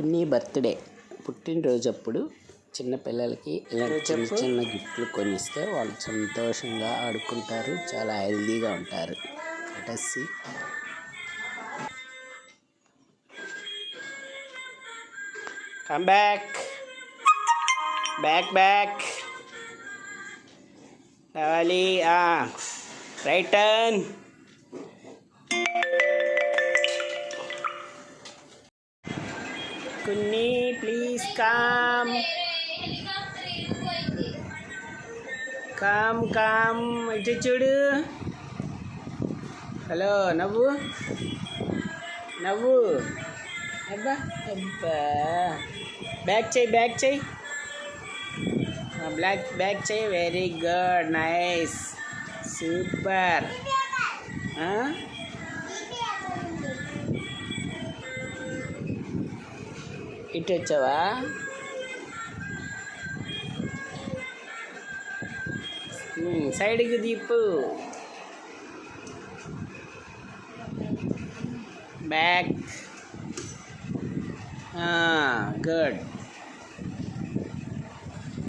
Kunni birthday. పుట్టినరోజు అప్పుడు చిన్నపిల్లలకి ఇలా చిన్న చిన్న గిఫ్ట్లు కొనిస్తే వాళ్ళు సంతోషంగా ఆడుకుంటారు చాలా హెల్దీగా ఉంటారు. అటస్సి కమ్ బ్యాక్. Back back. రావాలి రైట్ టర్న్. కున్ని ప్లీజ్ కమ్ కామ్ కామ్ ఇటు చూడు. హలో నవ్వు. నవ్వు. అబ్బా అబ్బా. బ్యాక్ చేయి బ్యాక్ చేయి. బ్లాక్ బ్యాక్ చేయి. వెరీ గుడ్ నైస్ సూపర్ ఇటు వచ్చావా సైడ్కి దీపు. బ్యాక్. గుడ్.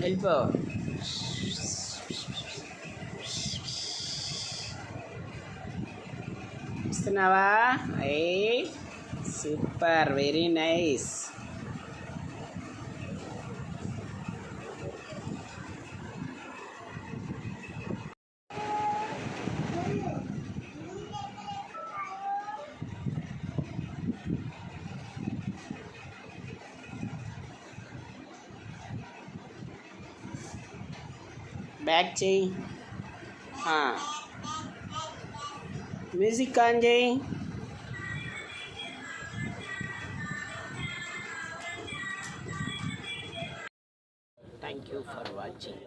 వెళ్ళిపో. ఇస్తున్నావా? ఏ? Super very nice. బ్యాక్ చేయి మ్యూజిక్ ఆన్ చేయి థ్యాంక్ యూ ఫర్ వాచింగ్